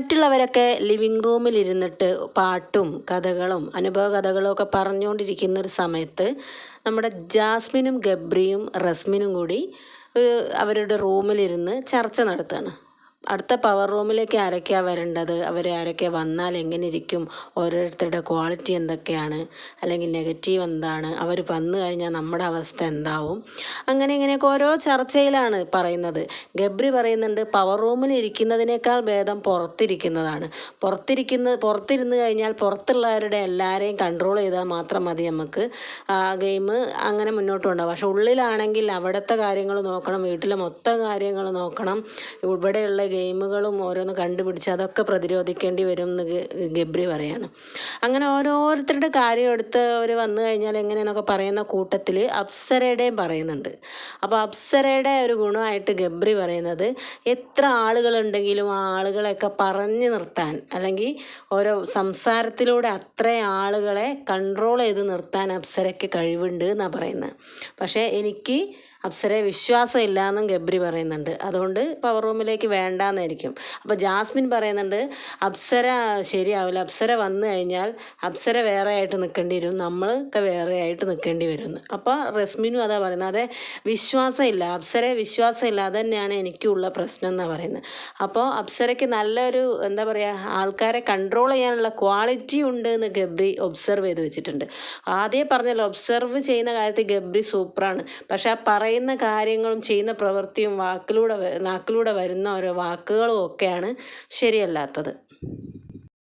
മറ്റുള്ളവരൊക്കെ ലിവിങ് റൂമിൽ ഇരുന്നിട്ട് പാട്ടും കഥകളും അനുഭവ കഥകളും ഒക്കെ പറഞ്ഞുകൊണ്ടിരിക്കുന്ന ഒരു സമയത്ത് നമ്മുടെ ജാസ്മിനും ഗബ്രിയും റസ്മിനും കൂടി ഒരു അവരുടെ റൂമിലിരുന്ന് ചർച്ച നടത്തുകയാണ്. അടുത്ത പവർ റൂമിലേക്ക് ആരൊക്കെയാണ് വരേണ്ടത്? അവർ ആരൊക്കെ വന്നാൽ എങ്ങനെ ഇരിക്കും ഓരോരുത്തരുടെ ക്വാളിറ്റി എന്തൊക്കെയാണ്? അല്ലെങ്കിൽ നെഗറ്റീവ് എന്താണ്? അവർ വന്നു കഴിഞ്ഞാൽ നമ്മുടെ അവസ്ഥ എന്താവും? അങ്ങനെ ഇങ്ങനെയൊക്കെ ഓരോ ചർച്ചയിലാണ് പറയുന്നത്. ഗബ്രി പറയുന്നുണ്ട് പവർ റൂമിൽ ഇരിക്കുന്നതിനേക്കാൾ ഭേദം പുറത്തിരിക്കുന്നതാണ്. പുറത്തിരിക്കുന്ന പുറത്തിരുന്ന് കഴിഞ്ഞാൽ പുറത്തുള്ളവരുടെ എല്ലാവരെയും കൺട്രോൾ ചെയ്താൽ മാത്രം മതി നമുക്ക്. ആ ഗെയിം അങ്ങനെ മുന്നോട്ട് കൊണ്ടുപോകാം. പക്ഷെ ഉള്ളിലാണെങ്കിൽ അവിടുത്തെ കാര്യങ്ങൾ നോക്കണം വീട്ടിലെ മൊത്തം കാര്യങ്ങൾ നോക്കണം. ഇവിടെയുള്ള ഗെയിമുകളും ഓരോന്ന് കണ്ടുപിടിച്ച് അതൊക്കെ പ്രതിരോധിക്കേണ്ടി വരും എന്ന് ഗബ്രി പറയാണ്. അങ്ങനെ ഓരോരുത്തരുടെ കാര്യം എടുത്ത് അവർ വന്നു കഴിഞ്ഞാൽ എങ്ങനെയെന്നൊക്കെ പറയുന്ന കൂട്ടത്തിൽ അപ്സരയുടെയും പറയുന്നുണ്ട്. അപ്പോൾ അപ്സരയുടെ ഒരു ഗുണമായിട്ട് ഗബ്രി പറയുന്നത് എത്ര ആളുകളുണ്ടെങ്കിലും ആ ആളുകളെയൊക്കെ പറഞ്ഞു നിർത്താൻ അല്ലെങ്കിൽ ഓരോ സംസാരത്തിലൂടെ അത്രയും ആളുകളെ കൺട്രോൾ ചെയ്ത് നിർത്താൻ അപ്സരയ്ക്ക് കഴിവുണ്ട് എന്നാണ് പറയുന്നത് പക്ഷേ എനിക്ക് അപ്സരയെ വിശ്വാസം ഇല്ല എന്നും ഗബ്രി പറയുന്നുണ്ട്. അതുകൊണ്ട് പവർ റൂമിലേക്ക് വേണ്ടാന്നായിരിക്കും. അപ്പോൾ ജാസ്മിൻ പറയുന്നുണ്ട് അപ്സര ശരിയാവില്ല. അപ്സര വന്നു കഴിഞ്ഞാൽ അപ്സര വേറെ ആയിട്ട് നിൽക്കേണ്ടി വരും. നമ്മളൊക്കെ വേറെ ആയിട്ട് നിൽക്കേണ്ടി വരും അപ്പോൾ റസ്മിനും അതാ പറയുന്നത്. അതെ വിശ്വാസം ഇല്ല അപ്സരയെ വിശ്വാസം ഇല്ല തന്നെയാണ് എനിക്കുള്ള പ്രശ്നം എന്നാണ് പറയുന്നത്. അപ്പോൾ അപ്സരയ്ക്ക് നല്ലൊരു എന്താ പറയുക ആൾക്കാരെ കൺട്രോൾ ചെയ്യാനുള്ള ക്വാളിറ്റി ഉണ്ട് എന്ന് ഗബ്രി ഒബ്സർവ് ചെയ്ത് വെച്ചിട്ടുണ്ട്. ആദ്യം പറഞ്ഞല്ലോ ഒബ്സർവ് ചെയ്യുന്ന കാര്യത്തിൽ ഗബ്രി സൂപ്പറാണ് പക്ഷേ ആ പറയുന്ന കാര്യങ്ങളും ചെയ്യുന്ന പ്രവൃത്തിയും വാക്കിലൂടെ നാക്കിലൂടെ വരുന്ന ഓരോ വാക്കുകളും ഒക്കെയാണ് ശരിയല്ലാത്തത്.